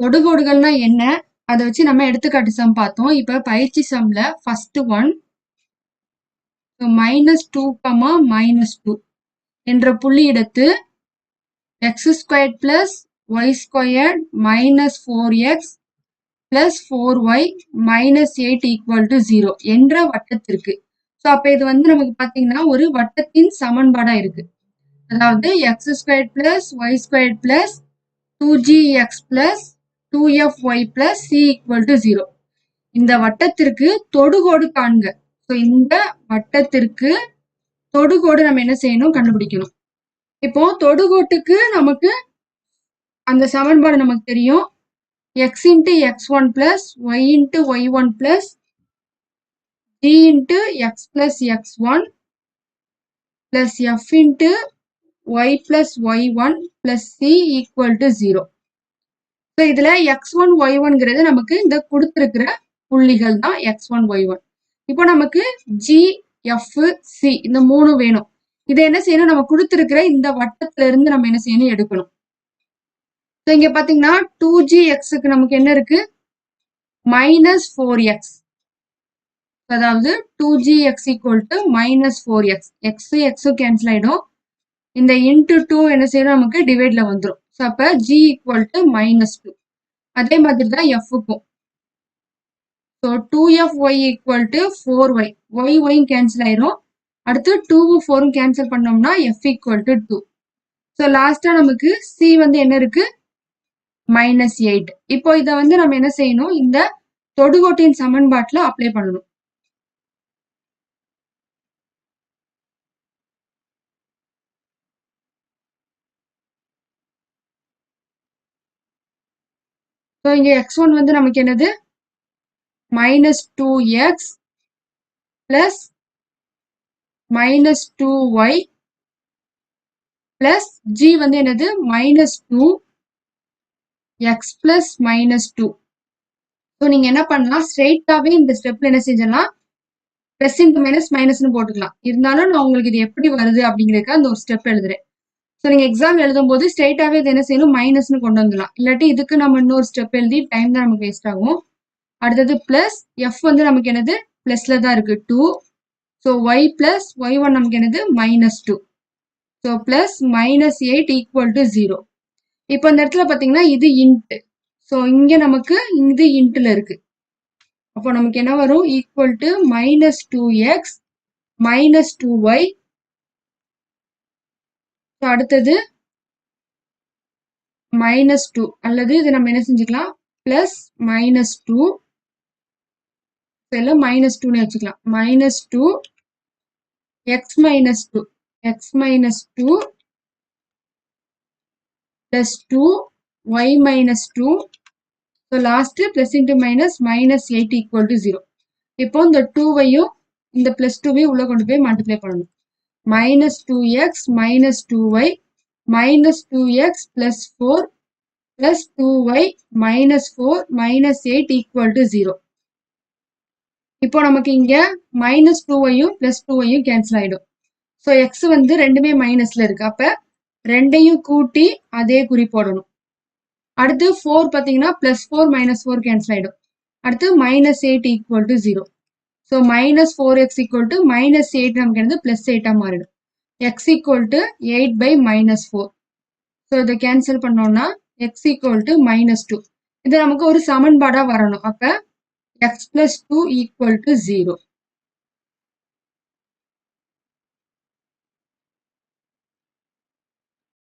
தொடுகோடுகள்னா என்ன? அதை வச்சு நம்ம எடுத்துக்காட்டு சம் பார்த்தோம். இப்ப பயிற்சி சம்ல first one minus two comma minus two என்ற புள்ளி எடுத்து x square plus y square minus four x plus four y minus eight equal to zero என்ற வட்டத்திற்கு. ஸோ அப்போ இது வந்து நமக்கு பார்த்தீங்கன்னா ஒரு வட்டத்தின் சமன்பாடாக இருக்கு. அதாவது x square plus y square plus two g x plus two f y plus c equal to zero இந்த வட்டத்திற்கு தொடுகோடு காண்க. ஸோ இந்த வட்டத்திற்கு தொடுகோடு நம்ம என்ன செய்யணும்? கண்டுபிடிக்கணும். இப்போ தொடுகோட்டுக்கு நமக்கு அந்த சமன்பாடு நமக்கு தெரியும். X into x one plus y into y one plus g into x plus x one plus f into y plus y one plus c equal to zero so இதுல எக்ஸ் ஒன் ஒய் ஒன்ங்கிறது நமக்கு இந்த கொடுத்துருக்கிற புள்ளிகள் தான் X one Y one இப்போ நமக்கு G F C இந்த மூணு வேணும். இதை என்ன செய்யணும்? நம்ம கொடுத்துருக்கிற இந்த வட்டத்துல இருந்து நம்ம என்ன செய்யணும்? எடுக்கணும். ஸோ இங்க பாத்தீங்கன்னா டூ ஜி எக்ஸுக்கு நமக்கு என்ன இருக்கு? மைனஸ் ஃபோர் எக்ஸ் அதாவது two g x equal to minus four x x எக்ஸும் கேன்சல் ஆயிடும். இந்த இன்ட்டு டூ என்ன செய்யணும்? நமக்கு டிவைட்ல வந்துடும் ஸோ அப்போ g equal to minus two அதே மாதிரி தான் எஃப்க்கும் so two f y equal to four y y ஒயும் cancel ஆயிரும். அடுத்து டூவும் ஃபோரும் கேன்சல் பண்ணோம்னா f equal to two so லாஸ்டா நமக்கு சி வந்து என்ன இருக்கு? மைனஸ் எயிட் இப்போ இதை வந்து நம்ம என்ன செய்யணும்? இந்த தொடுகோட்டின் சமன்பாட்டில் அப்ளை பண்ணணும். ஸோ இங்க எக்ஸ் ஒன் வந்து நமக்கு என்னது? Minus two x plus minus two y plus g வந்து என்னது? Minus two x plus minus two so நீங்க என்ன பண்ணலாம்? ஸ்ட்ரெயிட்டாவே இந்த ஸ்டெப்ல என்ன செஞ்சலாம்? பிளஸ் இன்ட்டு மைனஸ் மைனஸ்னு போட்டுக்கலாம். இருந்தாலும் நான் உங்களுக்கு இது எப்படி வருது அப்படிங்கிறதுக்கு அந்த ஒரு ஸ்டெப் எழுதுறேன். ஸோ நீங்க எக்ஸாம் எழுதும் போது ஸ்ட்ரைட்டாகவே இது என்ன செய்யணும்? மைனஸ்னு கொண்டு வந்துடலாம். இல்லாட்டி இதுக்கு நம்ம இன்னொரு ஸ்டெப் எழுதி டைம் தான் நமக்கு வேஸ்ட் ஆகும். அடுத்தது பிளஸ் எஃப் வந்து நமக்கு என்னது? ப்ளஸ்ல தான் இருக்கு. Two so y plus y one நமக்கு என்னது? Minus two so plus minus eight equal to zero இப்போ இந்த இடத்துல பார்த்தீங்கன்னா இது இன்ட்டு ஸோ இங்கே நமக்கு இது இன்ட்டில் இருக்கு. அப்போ நமக்கு என்ன வரும்? Equal to minus two x minus two y அடுத்தது மைனஸ் டூ அல்லது இதை நம்ம என்ன செஞ்சுக்கலாம்? பிளஸ் மைனஸ் டூ இல்லை மைனஸ் டூன்னு வச்சுக்கலாம். Minus two x minus two x minus two plus two y minus two so last plus into minus minus eight equal to zero இப்போ இந்த டூவையும் இந்த பிளஸ் டூவையும் உள்ளே கொண்டு போய் மல்டிப்ளை பண்ணணும். Minus two x minus two y minus two x plus four plus two y minus four minus eight equal to zero இப்போ நமக்கு இங்க மைனஸ் டூவையும் பிளஸ் டூவையும் கேன்சல் ஆயிடும். ஸோ எக்ஸ் வந்து ரெண்டுமே மைனஸ்ல இருக்கு. அப்ப ரெண்டையும் கூட்டி அதே குறி போடணும். அடுத்து ஃபோர் பார்த்தீங்கன்னா plus four minus four cancel ஆயிடும். அடுத்து minus eight equal to zero so minus four x equal to minus eight நமக்கு என்னது? பிளஸ் எயிட்டாக மாறிடும். X equal to eight by minus four so இதை கேன்சல் பண்ணோம்னா x equal to minus two இது நமக்கு ஒரு சமன்பாடாக வரணும். அப்போ x plus two equal to zero